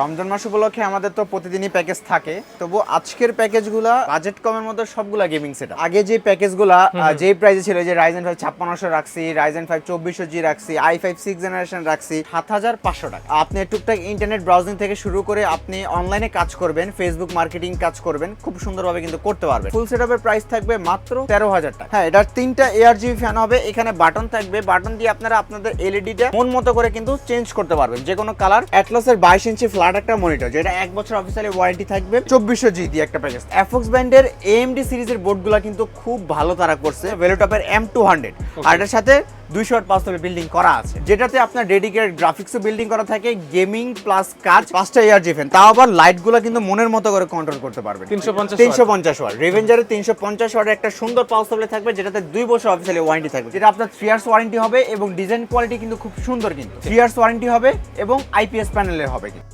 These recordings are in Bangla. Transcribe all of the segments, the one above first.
রমজান মাস উপলক্ষে আমাদের তো প্রতিদিনই প্যাকেজ থাকে। তবু আজকের প্যাকেজগুলা বাজেট কমের মধ্যে সবগুলা গেমিং সেট আগে যে প্যাকেজগুলা যে প্রাইসে ছিল যে রাইজেন ফাইভ ছাপ্পান্নশো রাখছি রাইজেন ফাইভ চব্বিশশো জি রাখছি আই ফাইভ সিক্স জেনারেশন রাখছি সাত হাজার পাঁচশো টাকা। আপনি টুকটাক ইন্টারনেট ব্রাউজিং থেকে শুরু করে আপনি অনলাইনে কাজ করবেন ফেসবুক মার্কেটিং কাজ করবেন খুব সুন্দরভাবে কিন্তু করতে পারবেন। ফুল সেট প্রাইস থাকবে মাত্র তেরো হাজার টাকা। হ্যাঁ এটার তিনটা এয়ার জিবি ফ্যান হবে এখানে বাটন থাকবে। বাটন দিয়ে আপনারা আপনাদের এলইডিটা মন মতো করে কিন্তু চেঞ্জ করতে পারবেন। যে কোনো কালার অ্যাটলাসের বাইশ ইঞ্চি ফ্ল্যাট একটা মনিটর যেটা এক বছর অফিসিয়ালি ওয়ারেন্টি থাকবে। চব্বিশশো জি দিয়ে একটা প্যাকেজ অ্যাফক্স ব্যান্ডের এএমডি সিরিজের বোর্ডগুলো কিন্তু খুব ভালো তারা করছে ভেলোটপের এম টু হান্ড্রেড আর এটার সাথে দুইশো আট পাঁচতবে বিল্ডিং করা আছে। যেটাতে আপনার ডেডিকেটেড গ্রাফিক্সও বিল্ডিং করা থাকে গেমিং প্লাস কাজ পাঁচটা এয়ার জিফেন তাও আবার লাইটগুলো কিন্তু মনের মতো করে কন্ট্রোল করতে পারবেন। 350 তিনশো পঞ্চাশ ওয়াট। রেভেঞ্জারের তিনশো পঞ্চাশ ওয়াটের একটা সুন্দর পাওয়ার সাপ্লাই থাকবে যেটাতে দুই বছর অফিসিয়ালি ওয়ারেন্টি থাকবে। যেটা আপনার থ্রি ইয়ার্স ওয়ারেন্টি হবে এবং ডিজাইন কোয়ালিটি কিন্তু খুব সুন্দর কিন্তু। থ্রি ইয়ার্স ওয়ারেন্টি হবে এবং আইপিএস প্যানেলের হবে কিন্তু।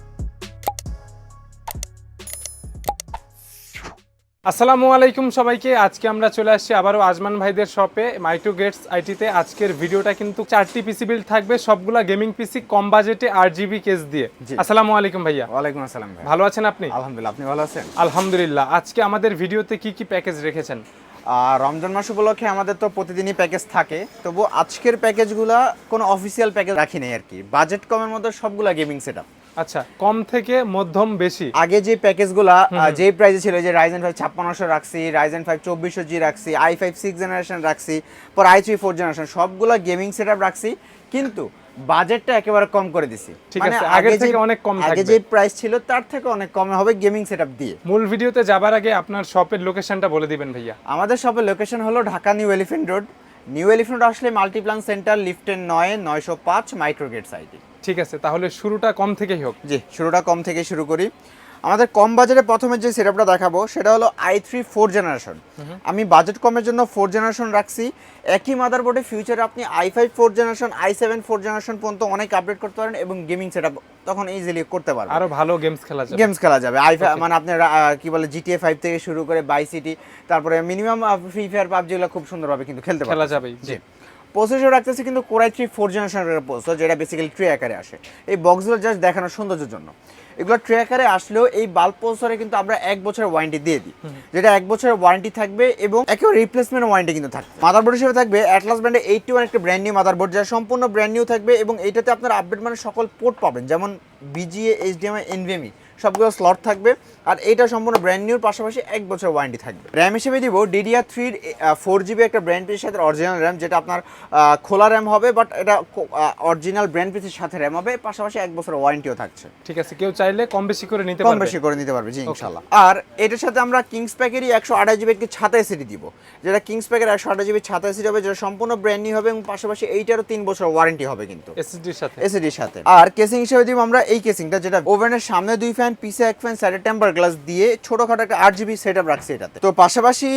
আসসালামু আলাইকুম সবাইকে। আজকে আমরা চলে আসছি আবারও আজমান ভাইদের শপে মাইক্রো গেটস আইটিতে। আজকের ভিডিওটা কিন্তু চারটি পিসি বিল্ড থাকবে সবগুলা গেমিং পিসি কম বাজেটে আর জিবি কেস দিয়ে। আসসালামু আলাইকুম ভাইয়া। ওয়ালাইকুম আসসালাম ভালো আছেন আপনি? আলহামদুলিল্লাহ আপনি ভালো আছেন? আলহামদুলিল্লাহ। আজকে আমাদের ভিডিওতে কি কি প্যাকেজ রেখেছেন? আর রমজান মাস উপলক্ষে আমাদের তো প্রতিদিনই প্যাকেজ থাকে। তবু আজকের প্যাকেজগুলা কোনো অফিসিয়াল প্যাকেজ রাখি নাই আর কি। বাজেট কমের মধ্যে সবগুলা গেমিং সেট আচ্ছা কম থেকে মধ্যম বেশি? আগে যে প্যাকেজগুলা যে প্রাইসে ছিল যে রাইজেন ফাইভ ছাপ্পান্নশো রাখছি রাইজেন ফাইভ চব্বিশশো জি রাখছি আই ফাইভ সিক্স জেনারেশন রাখছি পর আই থ্রি ফোর জেনারেশন সবগুলা গেমিং সেট রাখছি কিন্তু বাজেটটা একেবারে কম করে দিছি। ঠিক মানে আছে, আগে থেকে অনেক কম আগে যে প্রাইস ছিল তার থেকে অনেক কমে হবে গেমিং সেট দিয়ে। মূল ভিডিওতে যাবার আগে আপনার শপের লোকেশনটা বলে দিবেন ভাইয়া। আমাদের শপের লোকেশন হলো Dhaka new elephant road new elephant road আসলে মাল্টিপ্লান সেন্টার লিফটের নয় নয়শো পাঁচ মাইক্রোগেট সাইটে ঠিক আছে তাহলে শুরুটা কম থেকেই হোক। জি শুরুটা কম থেকে শুরু করি। আমাদের কম বাজেটে প্রথমে যে সেটআপটা দেখাবো সেটা হলো আই থ্রি ফোর জেনারেশন আমি বাজেট কমের জন্য ফোর জেনারেশন রাখছি। একই মাদারবোর্ডে ফিউচারে আপনি i five four generation i seven four generation পর্যন্ত অনেক আপডেট করতে পারেন এবং গেমিং সেটআপ তখন ইজিলি করতে পারবেন। আরও ভালো গেমস খেলা যাবে। গেমস খেলা যাবে। আই মানে আপনার আহ, কি বলে জিটিএ ফাইভ থেকে শুরু করে বাই সিটি তারপরে মিনিমাম ফ্রি ফায়ার পাবজি এগুলো খুব সুন্দরভাবে কিন্তু খেলতে খেলা যাবে জি। প্রসেসর রাখতেছে কিন্তু কোরাই থ্রি ফোর জেনারেশনের প্রসেসর যেটা বেসিক্যালি ট্রে আকারে আসে। এই বক্সগুলো জাস্ট দেখানোর সৌন্দর্যের জন্য। এগুলো ট্রে আকারে আসলেও এই বাল্ব প্রসেসরে কিন্তু আমরা এক বছরের ওয়ারেন্টি দিয়ে দিই। যেটা এক বছরের ওয়ারেন্টি থাকবে এবং একেবারে রিপ্লেসমেন্ট ওয়ারেন্টি কিন্তু থাকবে। মাদারবোর্ড হিসেবে থাকবে অ্যাটলাস ব্র্যান্ডে এইটটি ওয়ান একটা ব্র্যান্ড নিউ মাদারবোর্ড যা সম্পূর্ণ ব্র্যান্ড নিউ থাকবে এবং এইটাতে আপনার আপডেট মানে সকল পোর্ট পাবেন। যেমন বিজিএ এইচডিএমআই এনভিএমই সবগুলো স্লট থাকবে। আর এটা সম্পূর্ণ ব্র্যান্ড নিউর পাশাপাশি এক বছর ওয়ারেন্টি থাকবে। র্যাম হিসেবে দিব ডিডিআর থ্রির ফোর জিবি একটা ব্র্যান্ড পিসের সাথে অরিজিনাল র্যাম যেটা আপনার খোলা র্যাম হবে বাট এটা অরিজিনাল ব্র্যান্ড পিসের সাথে র্যাম হবে পাশাপাশি এক বছর ওয়ারেন্টিও থাকছে। ঠিক আছে কেউ চাইলে কম বেশি করে নিতে কম বেশি করে নিতে পারবে জি ইনশাল্লাহ আর এটার সাথে আমরা কিংস প্যাকেরই একশো আঠাশ জিবি একটি ছাতা এসিডি দিব। যেটা কিংস প্যাকের একশো আঠাশ জিবি ছাতা এসিডি হবে যেটা সম্পূর্ণ ব্র্যান্ড নিউ হবে এবং পাশাপাশি এইটারও তিন বছর ওয়ারেন্টি হবে কিন্তু। এসএসডির সাথে। এসিডির সাথে। আর কেসিং হিসেবে দিব আমরা এই কেসিংটা যেটা ওভেনের সামনে দুই ফ্যান পিসে এক ফ্যান সাইডে টেম্পার গ্লাস দিয়ে ছোটখাটো একটা আট জিবি সেট আপ রাখছে এটাতে। তো পাশাপাশি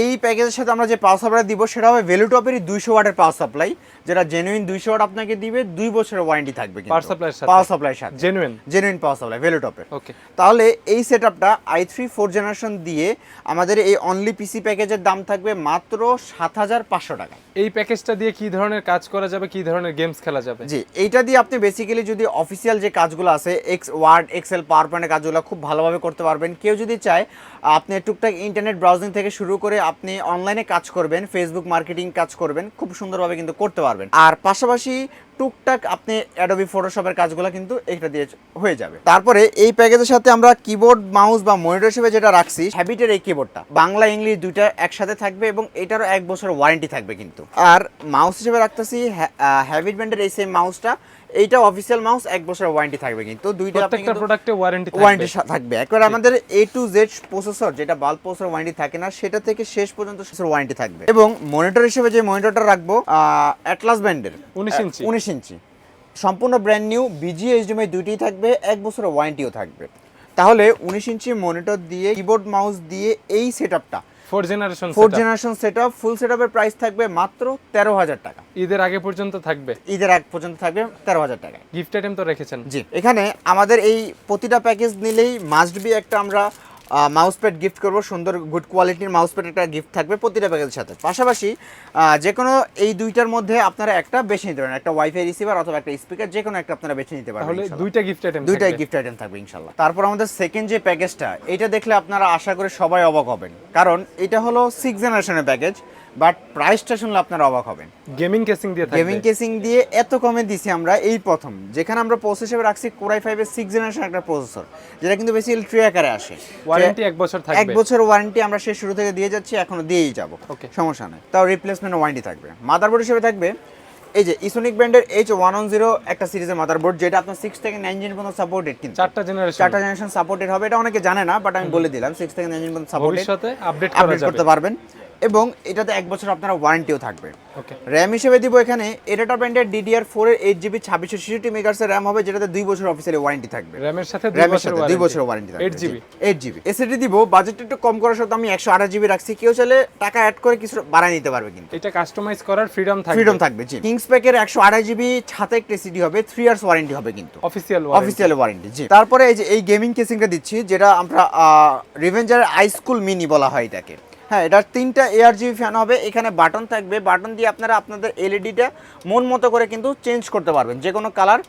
এই প্যাকেজের সাথে আমরা যে পাওয়ার সাপ্লাই দিব সেটা হবে ভ্যালুটপেরই দুইশো ওয়াটের পাওয়ার সাপ্লাই যেটা জেনুইন দুইশো ওয়াট আপনাকে দিবে দুই বছরের ওয়ারেন্টি থাকবে supply এর সাথে? পাওয়ার সাপ্লাইয়ের সাথে। জেনুইন জেনুইন পাওয়ার সাপ্লাই ভ্যালুটপের ওকে তাহলে এই সেটআপটা আই থ্রি ফোর জেনারেশন দিয়ে আমাদের এই অনলি পিসি প্যাকেজের দাম থাকবে মাত্র সাত হাজার পাঁচশো টাকা। এই প্যাকেজটা দিয়ে কি ধরনের কাজ করা যাবে কি ধরনের গেমস খেলা যাবে? জি এইটা দিয়ে আপনি বেসিক্যালি যদি অফিসিয়াল যে কাজগুলো আছে এক্স ওয়ার্ড এক্সেল পাওয়ার পয়েন্টের কাজগুলো খুব ভালোভাবে করতে পারবেন। কেউ যদি চায় আপনি টুকটাক ইন্টারনেট ব্রাউজিং থেকে শুরু করে আপনি অনলাইনে কাজ করবেন ফেসবুক মার্কেটিং কাজ করবেন, খুব সুন্দরভাবে কিন্তু করতে পারবেন। আর পাশাপাশি টুকটাক আপনি অ্যাডোবি ফটোশপের কাজগুলো কিন্তু এটা দিয়ে হয়ে যাবে। তারপরে এই প্যাকেজের সাথে আমরা কিবোর্ড মাউস বা মনিটর হিসেবে যেটা রাখছি হ্যাবিটের এই কিবোর্ডটা বাংলা, ইংলিশ দুইটা একসাথে থাকবে এবং এটারও এক বছর ওয়ারেন্টি থাকবে কিন্তু। আর মাউস হিসেবে রাখতেছি হ্যাবিট ব্র্যান্ডের এই সেম মাউসটা এইটা অফিসিয়াল মাউস এক বছর ওয়ারেন্টি থাকবে কিন্তু। দুইটা প্রত্যেকটা প্রোডাক্টে ওয়ারেন্টি ওয়ারেন্টি থাকবে। একবার আমাদের এ টু জেড প্রসেসর যেটা বাল্ব প্রসেসর ওয়ারেন্টি থাকে না সেটা থেকে শেষ পর্যন্ত ওয়ারেন্টি থাকবে। এবং মনিটর হিসেবে যে মনিটরটা রাখব অ্যাটলাস ব্র্যান্ডের 19 ইঞ্চি। উনিশ ইঞ্চি। সম্পূর্ণ ব্র্যান্ড নিউ বিজি এইচডিএমআই দুইটি থাকবে এক বছরের ওয়ারেন্টিও থাকবে। তাহলে উনিশ ইঞ্চি মনিটর দিয়ে কিবোর্ড মাউস দিয়ে এই সেটআপটা four generation four generation set up full set আপের প্রাইস থাকবে মাত্র তেরো হাজার টাকা। ঈদের আগে পর্যন্ত থাকবে? ঈদের আগ পর্যন্ত থাকবে তেরো হাজার টাকায় গিফট আইটেম তো রেখেছেন? জি এখানে আমাদের এই প্রতিটা প্যাকেজ নিলেই মাস্ট বি একটা আমরা মাউস প্যাড গিফট করব সুন্দর গুড কোয়ালিটির মাউস প্যাড একটা গিফট থাকবে প্রতিটা প্যাকেজের সাথে। পাশাপাশি যে কোনো এই দুইটার মধ্যে আপনারা একটা বেছে নিতে পারেন। একটা ওয়াইফাই রিসিভার অথবা একটা স্পিকার যে কোনো একটা আপনারা বেছে নিতে পারেন তাহলে দুইটা গিফট আইটেম দুইটাই গিফট আইটেম থাকবে ইনশাল্লাহ। তারপর আমাদের সেকেন্ড যে প্যাকেজটা এটা দেখলে আপনারা আশা করে সবাই অবাক হবেন। কারণ এটা হলো সিক্স জেনারেশনের প্যাকেজ বাট প্রাইসটা শুনলে আপনারা অবাক হবেন। গেমিং কেসিং দিয়ে গেমিং কেসিং দিয়ে এত কমে দিছি আমরা এই প্রথম। যেখানে আমরা প্রসেস হিসেবে রাখছি কোরাই ফাইভের সিক্স জেনারেশন একটা প্রসেসর যেটা কিন্তু বেশি ট্রি আকারে আসে। ওয়ারেন্টি এক বছর থাকবে। এক বছর ওয়ারেন্টি আমরা সে শুরু থেকে দিয়ে যাচ্ছি এখনও দিয়েই যাব. সমস্যা নেই। তাও রিপ্লেসমেন্ট ওয়ারেন্টি থাকবে। মাদারবোর্ড হিসেবে থাকবে এই যে ইসোনিক ব্র্যান্ডের এইচ ওয়ান ওয়ান জিরো একটা সিরিজের মাদারবোর্ড যেটা আপনার সিক্স থেকে নাইন জেন পর্যন্ত সাপোর্টেড কিন্তু। চারটা জেনারেশন চারটা জেনারেশন সাপোর্টেড হবে এটা অনেকে জানে না বাট আমি বলে দিলাম সিক্স থেকে নাইন জেন পর্যন্ত সাপোর্টেড ভবিষ্যতে আপডেট করতে পারবেন। এবং এটাতে এক বছর আপনার ওয়ারেন্টিও থাকবে। র্যাম হিসেবে দিব এখানে এটাটা ব্র্যান্ডের ডিডিআর ফোর এর এইট জিবি ছাব্বিশশো ছিষট্টি মেগার্সের র্যাম হবে যেটাতে দুই বছর অফিসিয়ালি ওয়ারেন্টি থাকবে। র্যামের সাথে র্যামের সাথে দুই বছর ওয়ারেন্টি থাকবে। Eight GB eight GB SSD দিব বাজেটটা একটু কম করার সত্ত্বেও আমি একশো আঠাশ জিবি রাখছি। কেউ চাইলে টাকা অ্যাড করে কিছু বাড়ায় নিতে পারবে কিন্তু। এটা কাস্টমাইজ করার ফ্রিডম থাকবে। ফ্রিডম থাকবে জি। কিংস প্যাকের একশো আঠাশ জিবি ছাতে একটা এসিডি হবে থ্রি ইয়ার্স ওয়ারেন্টি হবে কিন্তু। অফিসিয়াল অফিসিয়াল ওয়ারেন্টি জি। তারপরে এই যে এই গেমিং কেসিংটা দিচ্ছি যেটা আমরা রিভেঞ্জার আই স্কুল মিনি বলা হয় এটাকে। হ্যাঁ এটার তিনটা এআর জিবি ফ্যান হবে এখানে বাটন থাকবে। বাটন দিয়ে আপনারা আপনাদের এলইডিটা মন মতো করে কিন্তু চেঞ্জ করতে পারবেন যে কোনো কালার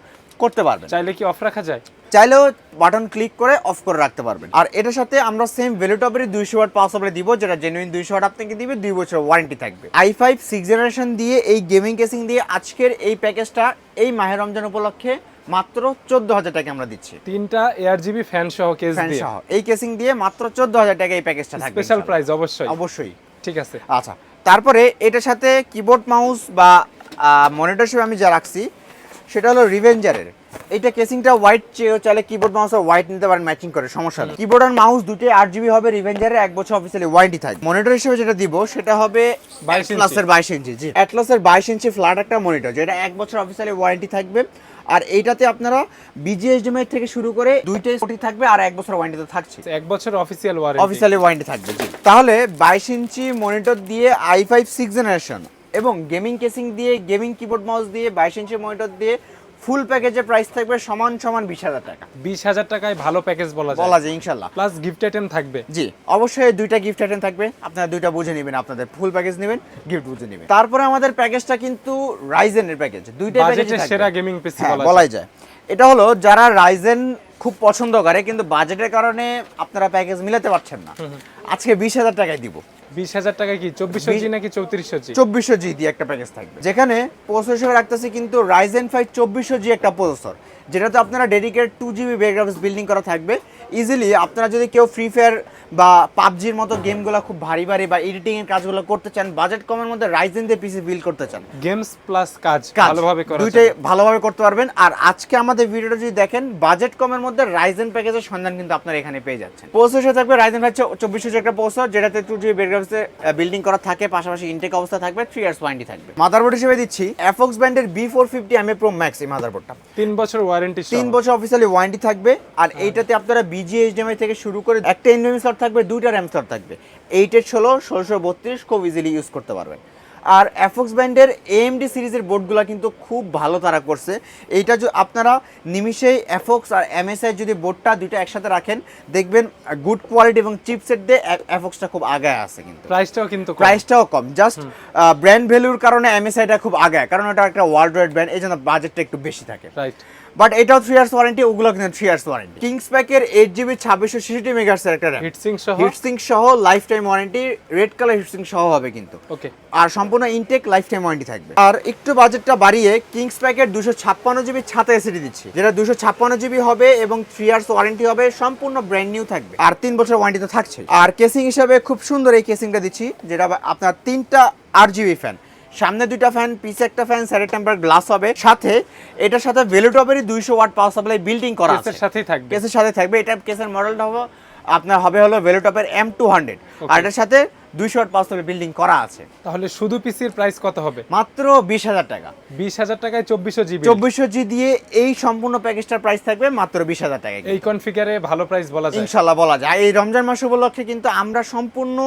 করতে পারবেন। চাইলে কি অফ রাখা যায়? চাইলেও বাটন ক্লিক করে অফ করে রাখতে পারবেন। আর এটার সাথে আমরা সেম ভ্যালুটপের দুইশো ওয়াট পাওয়ার সাপ্লাই দিব যেটা জেনুইন দুইশো ওয়াট আপনাকে দিবে দুই বছর ওয়ারেন্টি থাকবে। আই ফাইভ সিক্স জেনারেশন দিয়ে এই গেমিং কেসিং দিয়ে আজকের এই প্যাকেজটা এই মাহের রমজান উপলক্ষে মাত্র চোদ্দ হাজার টাকা আমরা দিচ্ছি। তিনটা এয়ার জিবি ফ্যান সহ কেস ফ্যান সহ। এই কেসিং দিয়ে মাত্র চোদ্দ হাজার টাকা এই প্যাকেজটা থাকবে স্পেশাল প্রাইস অবশ্যই। অবশ্যই। ঠিক আছে। আচ্ছা তারপরে এটার সাথে কিবোর্ড মাউস বা মনিটর হিসেবে আমি যা রাখছি সেটা হলো রিভেঞ্জারের এইটা কেসিংটা হোয়াইট চেয়েও চাইলে কিবোর্ড মাউস হোয়াইট নিতে পারেন ম্যাচিং করে সমস্যা নেই। কিবোর্ড আর মাউস দুটোই আট জিবি হবে রিভেঞ্জারের এক বছর অফিসিয়ালি ওয়ারেন্টি থাকে মনিটর হিসেবে যেটা দিব সেটা হবে 22 ইঞ্চি। অ্যাটলাসের বাইশ ইঞ্চি জি। অ্যাটলাসের বাইশ ইঞ্চি ফ্ল্যাট একটা মনিটর যেটা এক বছর অফিসিয়ালি ওয়ারেন্টি থাকবে। আর এইটাতে আপনারা বিজিএসডিএমআই থেকে শুরু করে দুইটা স্কুটি থাকবে আর এক বছর ওয়ারেন্টি তো থাকছে। এক বছর অফিসিয়াল ওয়ারেন্টি অফিসিয়ালি ওয়ারেন্টি থাকবে জি। তাহলে বাইশ ইঞ্চি মনিটর দিয়ে আই ফাইভ সিক্স জেনারেশন এবং গেমিং কেসিং দিয়ে গেমিং কিবোর্ড মাউস দিয়ে বাইশ ইঞ্চি মনিটর দিয়ে ফুল প্যাকেজের প্রাইস থাকবে সমান সমান বিশ হাজার টাকা। বিশ হাজার টাকায় ভালো প্যাকেজ বলা যায়। বলা যায় ইনশাল্লাহ প্লাস গিফট আইটেম থাকবে। জি অবশ্যই দুইটা গিফট আইটেম থাকবে। আপনারা দুইটা বুঝে নেবেন আপনাদের ফুল প্যাকেজ নেবেন গিফট বুঝে নেবেন। তারপরে আমাদের প্যাকেজটা কিন্তু রাইজেনের প্যাকেজ দুইটা বাজেটের সেরা গেমিং পিসি হ্যাঁ বলা যায়। এটা হলো যারা রাইজেন খুব পছন্দ করে কিন্তু বাজেটের কারণে আপনারা প্যাকেজ মিলাতে পারছেন না। আজকে বিশ হাজার টাকায় দিব। বিশ হাজার টাকা কি? চব্বিশশো জি নাকি চৌত্রিশশো জি? চব্বিশশো জি দিয়ে একটা প্যাকেজ থাকবে। যেখানে প্রসেসর রাখতেছে কিন্তু Ryzen ফাইভ চব্বিশশো জি একটা প্রসেসর যেটাতে আপনারা dedicate two GB backgrounds building করা থাকবে। ইজিলি আপনারা যদি কেউ ফ্রি ফায়ার বা পাবজির মতো গেমগুলো খুব ভারী ভারী বা এডিটিং এর কাজগুলো করতে চান বাজেট কমের মধ্যে রাইজেন দিয়ে পিসি বিল্ড করতে চান। গেমস প্লাস কাজ ভালোভাবে করা দুইটাই ভালোভাবে করতে পারবেন। আর আজকে আমাদের ভিডিওটা যদি দেখেন বাজেট কমের মধ্যে রাইজেন প্যাকেজের সন্ধান কিন্তু আপনারা এখানে পেয়ে যাচ্ছেন। প্রসেসর থাকবে রাইজেন ফাইভ চব্বিশশো একটা প্রসেসর যেটাতে টু জিবি বেডগ্রাফিক্সে বিল্ডিং করা থাকে পাশাপাশি ইনটেক অবস্থা থাকবে থ্রি ইয়ার্স ওয়ারেন্টি থাকবে। মাদারবোর্ড হিসেবে দিচ্ছি এফক্স ব্র্যান্ডের B four fifty M A pro max এই মাদারবোর্ডটা তিন বছর ওয়ারেন্টি তিন বছর অফিসিয়ালি ওয়ারেন্টি থাকবে আর এইটাতে আপনারা বিজিএইচডিএমআই থেকে শুরু করে একটা এনএমএম স্লট থাকবে দুইটা র্যাম স্লট থাকবে। এইটের ষোলো ষোলোশো বত্রিশ খুব ইজিলি ইউজ করতে পারবেন। আর এফক্স ব্যান্ডের এএমডি সিরিজের বোর্ডগুলো কিন্তু খুব ভালো তারা করছে। এইটা যে আপনারা নিমিশেই এফক্স আর এমএসআই যদি বোর্ডটা দুইটা একসাথে রাখেন দেখবেন গুড কোয়ালিটি এবং চিপসেট দিয়ে এফক্সটা খুব আগায় আছে কিন্তু। প্রাইসটাও কিন্তু প্রাইসটাও কম। জাস্ট ব্র্যান্ড ভ্যালুর কারণে এমএসআইটা খুব আগায় কারণ এটা একটা ওয়ার্ল্ড ওয়াইড ব্র্যান্ড এই জন্য বাজেটটা একটু বেশি থাকে। রাইট বাট এটাও থ্রি ইয়ার্স ওয়ারেন্টি ওগুলো কিন্তু থ্রি ইয়ার্স ওয়ারেন্টি কিংস প্যাকের এইট জিবি ছাব্বিশশো ছিষট্টি মেগার্সের একটা হিটসিং সহ? হিটসিং সহ life time warranty red colour heatsink সহ হবে কিন্তু। ওকে আর সম্পূর্ণ ইনটেক লাইফ টাইম ওয়ারেন্টি থাকবে। আর একটু বাজেটটা বাড়িয়ে কিংস প্যাকেট দুশো ছাপ্পান্ন জিবি ছাতা এসিডি দিচ্ছি যেটা দুশো ছাপ্পান্ন জিবি হবে এবং থ্রি ইয়ার্স ওয়ারেন্টি হবে সম্পূর্ণ ব্র্যান্ড নিউ থাকবে। আর তিন বছর ওয়ারেন্টি তো থাকছে আর কেসিং হিসাবে খুব সুন্দর এই কেসিংটা দিচ্ছি যেটা আপনার তিনটা আট জিবি ফ্যান সামনে দুইটা ফ্যান পিছে একটা ফ্যান সাইডে টেম্পার গ্লাস হবে। সাথে এটার সাথে ভেলুটপেরই দুইশো ওয়াট পাওয়ার সাপ্লাই বিল্ডিং করা আছে। সাথেই থাকবে। কেসের সাথে থাকবে। এটা কেসের মডেলটা হবে আপনার হবে হলো ভেলুটপের এম টু হান্ড্রেড আর এটার সাথে দুইশো সাপ্লাই বিল্ডিং করা আছে। তাহলে শুধু পিসির প্রাইস কত হবে? মাত্র বিশ হাজার টাকা। বিশ হাজার টাকায় চব্বিশশো জিবি চব্বিশশো জি দিয়ে এই সম্পূর্ণ প্যাকেজটার প্রাইস থাকবে মাত্র বিশ হাজার টাকা এই কনফিগারে ভালো প্রাইস বলা যায়। ইনশাল্লাহ বলা যায়। এই রমজান মাস উপলক্ষে কিন্তু আমরা সম্পূর্ণ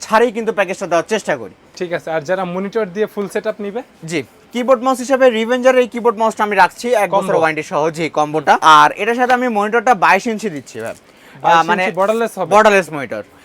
ছাড়েই কিন্তু প্যাকেজটা দেওয়ার চেষ্টা করি। ঠিক আছে। আর যারা মনিটর দিয়ে ফুল সেট আপ নিবে? জি। কিবোর্ড মাউস হিসেবে রিভেঞ্জার এই কিবোর্ড মাউসটা আমি রাখছি। এক বছর। ওয়ারেন্টি সহ জি কম্বোটা আর এটার সাথে আমি মনিটরটা বাইশ ইঞ্চি দিচ্ছি ভাই। 22 মানে বর্ডারলেস হবে? বর্ডারলেস মনিটর 100 Hz এর?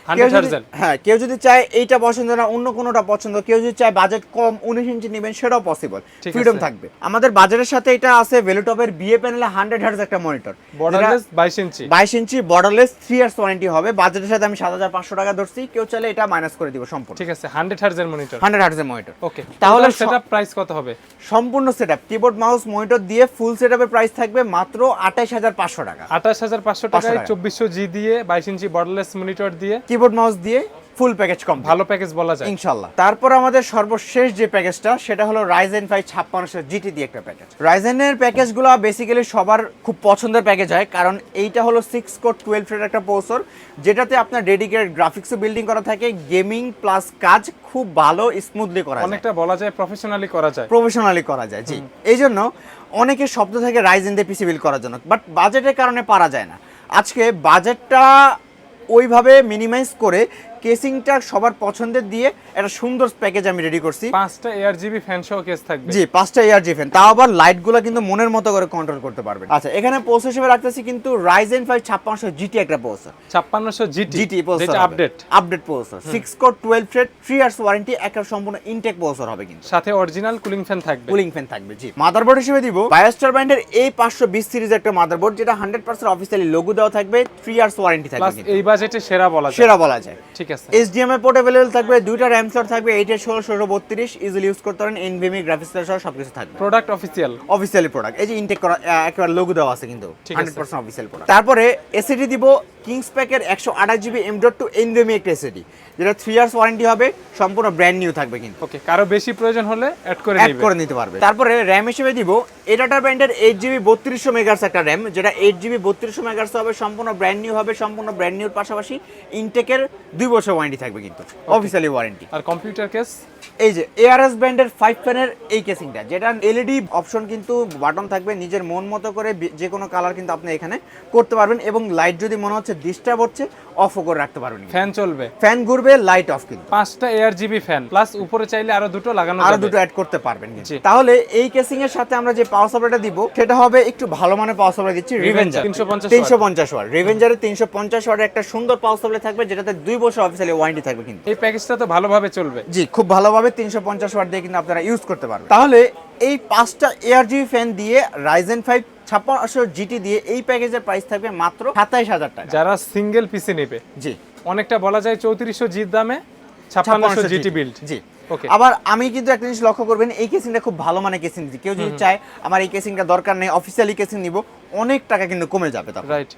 হ্যাঁ কেউ যদি চায় এইটা পছন্দ না অন্য কোনোটা পছন্দ কেউ যদি চায় বাজেট কম উনিশ ইঞ্চি নেবেন সেটাও পসিবল ফ্রিডম থাকবে। আমাদের বাজারের সাথে এটা আছে ভেলুটপের বিএ প্যানেলে হান্ড্রেড হার্জ একটা মনিটর বর্ডারলেস বাইশ ইঞ্চি। বাইশ inch borderless three years warranty হবে। বাজেটের সাথে আমি সাত হাজার পাঁচশো টাকা ধরছি। কেউ চাইলে এটা মাইনাস করে দিব সম্পূর্ণ। ঠিক আছে হান্ড্রেড হার্জের মনিটর হান্ড্রেড হার্জের মনিটর ওকে তাহলে তাহলে প্রাইস কত হবে? সম্পূর্ণ set up keyboard mouse monitor দিয়ে ফুল সেট আপের প্রাইস থাকবে মাত্র আঠাইশ হাজার পাঁচশো টাকা। আঠাশ হাজার পাঁচশো টাকায় টাকা। চব্বিশশো জি দিয়ে বাইশ ইঞ্চি বর্ডারলেস মনিটর দিয়ে। কিবোর্ড মাউস দিয়ে ফুল প্যাকেজ কম ভালো প্যাকেজ বলা যায়। ইনশাল্লাহ তারপর আমাদের সর্বশেষ যে প্যাকেজটা সেটা হলো রাইজেন ফাইভ ছাপ্পান্নশো জিটি দিয়ে একটা প্যাকেজ রাইজেনের প্যাকেজগুলো বেসিক্যালি সবার খুব পছন্দের প্যাকেজ হয় কারণ এইটা হলো সিক্স কোড টুয়েলভ এর একটা প্রসেসর যেটাতে আপনার ডেডিকেটেড গ্রাফিক্সও বিল্ডিং করা থাকে গেমিং প্লাস কাজ খুব ভালো স্মুথলি করা যায়। অনেকটা বলা যায় প্রফেশনালি করা যায়। প্রফেশনালি করা যায় জি। এই জন্য অনেকের শব্দ থাকে রাইজেন দিয়ে পিসি বিল করার জন্য বাট বাজেটের কারণে পারা যায় না। আজকে বাজেটটা ওইভাবে মিনিমাইজ করে কেসিংটা সবার পছন্দের দিয়ে একটা সুন্দর প্যাকেজ আমি রেডি করছি। পাঁচটা এয়ার জিবি ফ্যান সহ কেস থাকবে। জি পাঁচটা এয়ার জি ফ্যান তাও আবার লাইটগুলো কিন্তু মনের মতো করে কন্ট্রোল করতে পারবেন। আচ্ছা এখানে পোস্ট হিসেবে রাখতেছি কিন্তু রাইজেন ফাইভ ছাপ্পান্নশো জিটি একটা post ছাপ্পান্নশো GT GT processor update update processor six core twelve thread three years warranty একটা সম্পূর্ণ ইনটেক প্রসেসর হবে কিন্তু। সাথে অরিজিনাল কুলিং ফ্যান থাকবে। কুলিং ফ্যান থাকবে জি। মাদারবোর্ড হিসেবে দিব। বায়োস্টার ব্র্যান্ডের এই পাঁচশো বিশ সিরিজ একটা মাদারবোর্ড যেটা হান্ড্রেড পার্সেন্ট অফিসিয়ালি লোগো দেওয়া থাকবে থ্রি ইয়ার্স ওয়ারেন্টি থাকবে এই বাজেটে সেরা বলা সেরা বলা যায়। ঠিক আছে। পোর্ট অ্যাভেলেবল থাকবে দুইটা র্যাম স্লট থাকবে এইটের ষোলো ষোলো বত্রিশ ইজিলি ইউজ করতে পারেন গ্রাফিক্স সহ সবকিছু থাকবে। প্রোডাক্ট অফিসিয়াল অফিসিয়ালি প্রোডাক্ট এই যে ইনটেক করা একেবারে লোগো দেওয়া আছে কিন্তু ঠিক আছে। হান্ড্রেড পার্সেন্ট অফিসিয়াল প্রোডাক্ট তারপরে এসিডি দিব কিংস প্যাকের একশো আঠাশ জিবি এম ডট এনভিএমই একটা এসিডি যেটা থ্রি ইয়ার্স ওয়ারেন্টি হবে সম্পূর্ণ ব্র্যান্ড নিউ থাকবে কিন্তু। ওকে কারও বেশি প্রয়োজন হলে অ্যাড করে অ্যাড করে নিতে পারবে। তারপরে র্যাম হিসেবে দিব এটাটা ব্র্যান্ডের এইট জিবি বত্রিশশো মেগার্স একটা র্যাম যেটা এইট জিবি বত্রিশশো মেগার্স হবে সম্পূর্ণ ব্র্যান্ড নিউ হবে সম্পূর্ণ ব্র্যান্ড নিউর পাশাপাশি ইনটেকের দুই বছর ওয়ারেন্টি থাকবে কিন্তু অফিসিয়ালি ওয়ারেন্টি আর কম্পিউটার কেস এই যে এআরএস ব্র্যান্ডের ফাইভ ফ্যানের এই কেসিংটা যেটা এলইডি অপশন কিন্তু বাটন থাকবে নিজের মন মতো করে যে কোনো কালার কিন্তু আপনি এখানে করতে পারবেন এবং লাইট যদি মনে হচ্ছে ডিস্টার্ব হচ্ছে অফও করে রাখতে পারবেন। ফ্যান চলবে। ফ্যান ঘুরবে লাইট অফ কিন্তু। পাঁচটা এয়ার জিবি ফ্যান প্লাস উপরে চাইলে আরও দুটো লাগানো আরও দুটো অ্যাড করতে পারবেন। তাহলে এই কেসিং এর সাথে আমরা যে পাওয়ার সাপ্লাইটা দিব সেটা হবে একটু ভালো মানের পাওয়ার সাপ্লাই দিচ্ছি রিভেঞ্জার 350 তিনশো পঞ্চাশ ওয়াট। রিভেঞ্জারের তিনশো পঞ্চাশ ওয়াটের একটা সুন্দর পাওয়ার সাপ্লাই থাকবে যেটাতে দুই বছর অফিসিয়ালি ওয়ারেন্টি থাকবে কিন্তু। এই প্যাকেজটা তো ভালোভাবে চলবে। জি খুব ভালোভাবে তিনশো পঞ্চাশ ওয়াট দিয়ে কিন্তু আপনারা ইউজ করতে পারবেন। তাহলে এই পাঁচটা এয়ার জিবি ফ্যান দিয়ে রাইজেন ফাইভ ছাপ্পান্নশো জিটি দিয়ে এই প্যাকেজের প্রাইস থাকবে মাত্র সাতাইশ হাজার টাকা। যারা সিঙ্গেল পিসি নেবে। জি। অনেকটা বলা যায় চৌত্রিশশো জির দামে ছাপ্পান্নশো জিটি বিল্ড জি। আবার আমি কিন্তু একটা জিনিস লক্ষ্য করবেন এই কেসিংটা খুব ভালো মানের কেসিং কেউ যদি চায় আমার এই কেসিংটা দরকার নেই অফিসিয়ালি কেসিং নিব। অনেক টাকা কিন্তু কমে যাবে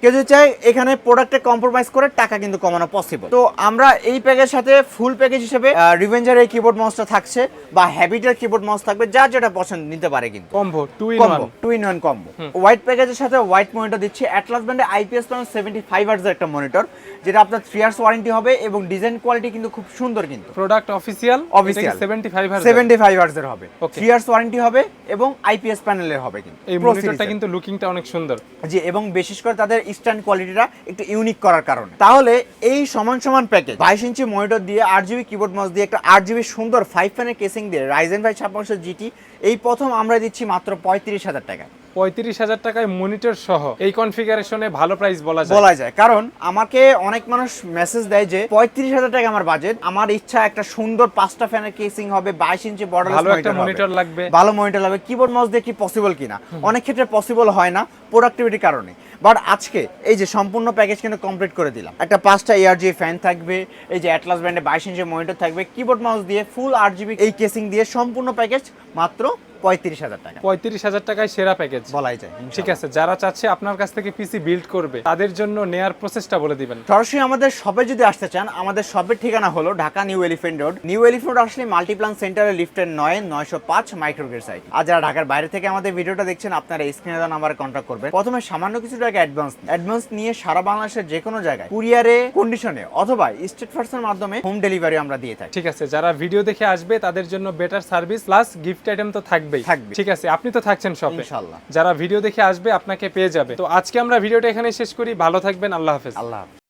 কেউ যদি চায় এখানে প্রোডাক্টে কম্প্রোমাইজ করে টাকা কিন্তু কমানো পসিবল তো আমরা এই প্যাকের সাথে ফুল প্যাকেজ হিসেবে রিভেঞ্জারের কিবোর্ড মাউসটা থাকছে বা হ্যাবিটের কিবোর্ড মাউস থাকবে যার যেটা পছন্দ নিতে পারে কিন্তু। Combo two in one two in one combo white প্যাকেজের সাথে হোয়াইট মনিটর দিচ্ছি। অ্যাটলাস ব্র্যান্ডে আইপিএস প্যানেল সেভেন্টি ফাইভ আর্সের একটা মনিটর যেটা আপনার থ্রি ইয়ার্স ওয়ারেন্টি হবে এবং ডিজাইন কোয়ালিটি কিন্তু খুব সুন্দর কিন্তু। Product official Official। Seventy five seventy five আর্সের হবে। Okay. থ্রি ইয়ার্স ওয়ারেন্টি হবে এবং আইপিএস প্যানেলের হবে কিন্তু। এই মনিটরটা। কিন্তু লুকিংটা অনেক সুন্দর। জি, এবং বিশেষ করে তাদের স্ট্যান্ড কোয়ালিটিটা একটু ইউনিক করার কারণে। তাহলে এই সমান সমান প্যাকেজ বাইশ ইঞ্চি মনিটর দিয়ে আট জিবি কিবোর্ড মাউস দিয়ে একটা আট জিবি সুন্দর ফাইভ ফ্যানের কেসিং দিয়ে রাইজেন ফাইভ ছাপ্পান্নশো জিটি এই প্রথম আমরা দিচ্ছি মাত্র পঁয়ত্রিশ হাজার টাকা পঁয়ত্রিশ হাজার টাকায় মনিটর সহ এই কনফিগারেশনে ভালো প্রাইস বলা যায়। বলা যায়। কারণ আমাকে অনেক মানুষ মেসেজ দেয় যে পঁয়ত্রিশ হাজার টাকা আমার বাজেট আমার ইচ্ছা একটা সুন্দর পাঁচটা ফ্যানের কেসিং হবে বাইশ ইঞ্চি বড় ভালো একটা মনিটর লাগবে। ভালো মনিটর হবে কিবোর্ড মাউস দিয়ে কি পসিবল কিনা? অনেক ক্ষেত্রে পসিবল হয় না প্রোডাক্টিভিটির কারণে। বাট আজকে এই যে সম্পূর্ণ প্যাকেজ কিন্তু কমপ্লিট করে দিলাম। একটা পাঁচটা এয়ারজি ফ্যান থাকবে এই যে অ্যাটলাস ব্র্যান্ডে বাইশ ইঞ্চি মনিটর থাকবে। কিবোর্ড মাউস দিয়ে ফুল আট জিবি এই কেসিং দিয়ে সম্পূর্ণ প্যাকেজ মাত্র পঁয়ত্রিশ হাজার টাকা। পঁয়ত্রিশ হাজার টাকায় সেরা প্যাকেজ বলাই যায় ঠিক আছে যারা চাচ্ছে আপনার কাছ থেকে পিসি বিল্ড করবে তাদের জন্য নেয়ার প্রসেসটা বলে দিবেন। সরাসরি আমাদের শপে যদি আসতে চান আমাদের শপের ঠিকানা হলো Dhaka New Elephant Road New Elephant Road আসলে মাল্টিপ্লান সেন্টারের লিফটের নয় নয়শো পাঁচ মাইক্রোগ্রেড সাইট আর যারা ঢাকার বাইরে থেকে আমাদের ভিডিওটা দেখছেন আপনারা স্ক্রিনে দেওয়া নাম্বারে কন্ট্যাক্ট করবেন। প্রথমে সামান্য কিছু টাকা অ্যাডভান্স অ্যাডভান্স নিয়ে সারা বাংলাদেশের যে কোনো জায়গায় কুরিয়ারে কন্ডিশনে অথবা স্টেট ফার্সের মাধ্যমে হোম ডেলিভারি আমরা দিয়ে থাকি। ঠিক আছে যারা ভিডিও দেখে আসবে তাদের জন্য better service plus gift item তো থাকবেই। থাকবে। ঠিক আছে আপনি তো থাকছেন শপে। ইনশাল্লাহ যারা ভিডিও দেখে আসবে আপনাকে পেয়ে যাবে। তো আজকে আমরা ভিডিওটা এখানে শেষ করি। ভালো থাকবেন আল্লাহ হাফেজ। আল্লাহ।